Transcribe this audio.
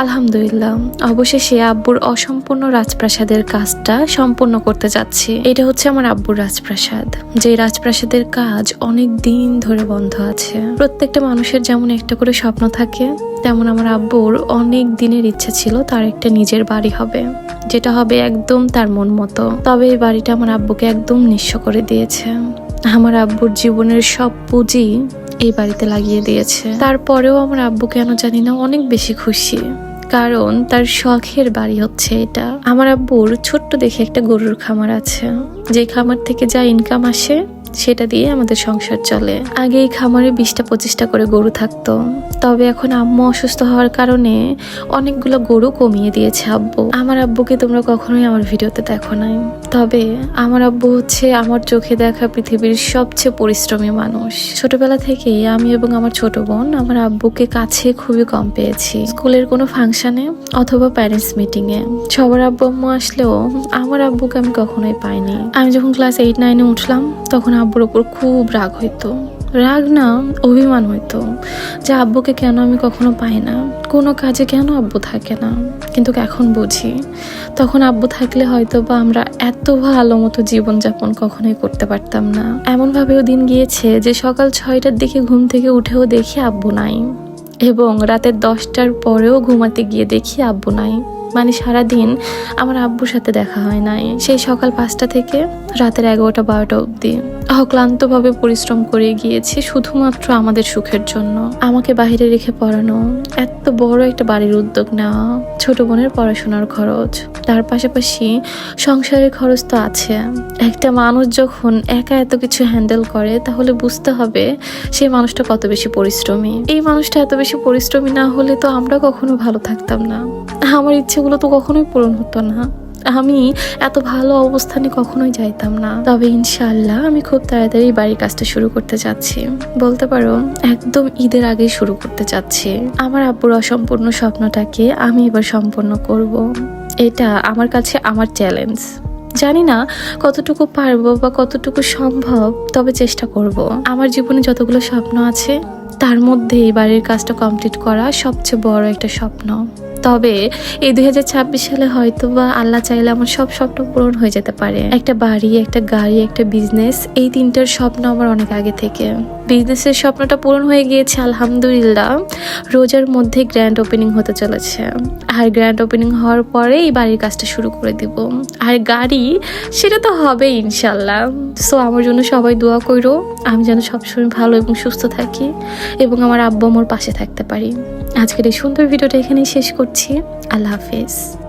আলহামদুলিল্লাহ, অবশেষে আব্বুর অসম্পূর্ণ রাজপ্রাসাদের কাজটা সম্পূর্ণ করতে যাচ্ছি। এটা হচ্ছে আমার আব্বুর রাজপ্রাসাদ, যে রাজপ্রাসাদের কাজ অনেক দিন ধরে বন্ধ আছে। প্রত্যেকটা মানুষের যেমন একটা করে স্বপ্ন থাকে, তেমন আমার আব্বুর অনেক দিনের ইচ্ছা ছিল তার একটা নিজের বাড়ি হবে, যেটা হবে একদম তার মন মতো। তবে এই বাড়িটা আমার আব্বুকে একদম নিঃস্ব করে দিয়েছে। আমার আব্বুর জীবনের সব পুঁজি এই বাড়িতে লাগিয়ে দিয়েছে। তারপরেও আমার আব্বু কেন জানি না অনেক বেশি খুশি। কারণ তার শখের বাড়ি হচ্ছে এটা। আমার আব্বুর ছোট্ট দেখে একটা গরুর খামার আছে। যে খামার থেকে যা ইনকাম আসে সেটা দিয়ে আমাদের সংসার চলে। আগে এই খামারে বিশটা, পঁচিশটা করে গরু থাকতো। তবে এখন আম্মু অসুস্থ হওয়ার কারণে অনেকগুলো গরু কমিয়ে দিয়েছে আব্বু। আমার আব্বুকে তোমরা কখনোই আমার ভিডিওতে দেখো নাই। তবে আমার আব্বু হচ্ছে আমার চোখে দেখা পৃথিবীর সবচেয়ে পরিশ্রমী মানুষ। ছোটবেলা থেকেই আমি এবং আমার ছোট বোন আমার আব্বুকে কাছে খুবই কম পেয়েছি। স্কুলের কোনো ফাংশনে অথবা প্যারেন্টস মিটিং এ সবার আব্বু আম্মু আসলেও আমার আব্বুকে আমি কখনোই পাইনি। আমি যখন ক্লাস এইট, নাইনে উঠলাম, তখন আব্বুর ওপর খুব রাগ হইতো। রাগ না, অভিমান হইতো যে আব্বুকে কেন আমি কখনো পাই না। কোনো কাজে কেন আব্বু থাকে না? কিন্তু এখন বুঝি, তখন আব্বু থাকলে হয়তো বা আমরা এত ভালো মতো জীবনযাপন কখনোই করতে পারতাম না। এমনভাবেও দিন গিয়েছে যে সকাল ছয়টার দিকে ঘুম থেকে উঠেও দেখি আব্বু নাই এবং রাতের দশটার পরেও ঘুমাতে গিয়ে দেখি আব্বু নাই। মানে সারাদিন আমার আব্বুর সাথে দেখা হয় নাই। সেই সকাল পাঁচটা থেকে রাতের এগারোটা, বারোটা অবধি অক্লান্তভাবে পরিশ্রম করে গিয়েছি শুধুমাত্র আমাদের সুখের জন্য। আমাকে বাহিরে রেখে পড়ানো, এত বড় একটা বাড়ির উদ্যোগ নেওয়া ছোট বোনের পড়াশোনার খরচ। তার পাশাপাশি সংসারের খরচ তো আছে। একটা মানুষ যখন একা এত কিছু হ্যান্ডেল করে, তাহলে বুঝতে হবে সেই মানুষটা কত বেশি পরিশ্রমী। এই মানুষটা এত বেশি পরিশ্রমী না হলে তো আমরা কখনো ভালো থাকতাম না। আমার ইচ্ছেগুলো তো কখনোই পূরণ হতো না। আমি এত ভালো অবস্থানে কখনোই যাইতাম না। তবে ইনশাল্লাহ আমি খুব তাড়াতাড়ি বাড়ির কাজটা শুরু করতে চাচ্ছি। বলতে পারো, একদম ঈদের আগেই শুরু করতে চাচ্ছি। আমার আব্বুর অসম্পূর্ণ স্বপ্নটাকে আমি এবার সম্পন্ন করব। এটা আমার কাছে আমার চ্যালেঞ্জ। জানি না কতটুকু পারব বা কতটুকু সম্ভব, তবে চেষ্টা করব। আমার জীবনে যতগুলো স্বপ্ন আছে, তার মধ্যে এই বাড়ির কাজটা কমপ্লিট করা সবচেয়ে বড় একটা স্বপ্ন। তবে এই দু হাজার ছাব্বিশ সালে হয়তো বা আল্লাহ চাইলে আমার সব স্বপ্ন পূরণ হয়ে যেতে পারে। একটা বাড়ি, একটা গাড়ি, একটা বিজনেস এই তিনটার স্বপ্ন আমার অনেক আগে থেকে। বিজনেসের স্বপ্নটা পূরণ হয়ে গিয়েছে, আলহামদুলিল্লাহ। রোজার মধ্যে গ্র্যান্ড ওপেনিং হতে চলেছে। আর গ্র্যান্ড ওপেনিং হওয়ার পরে এই বাড়ির কাজটা শুরু করে দিব। আর গাড়ি, সেটা তো হবে ইনশাল্লাহ সো আমার জন্য সবাই দোয়া করো। আমি যেন সবসময় ভালো এবং সুস্থ থাকি এবং আমার আব্বু আমার পাশে থাকতে পারি। আজকের এই সুন্দর ভিডিওটা এখানেই শেষ করছি। আল্লাহ হাফেজ।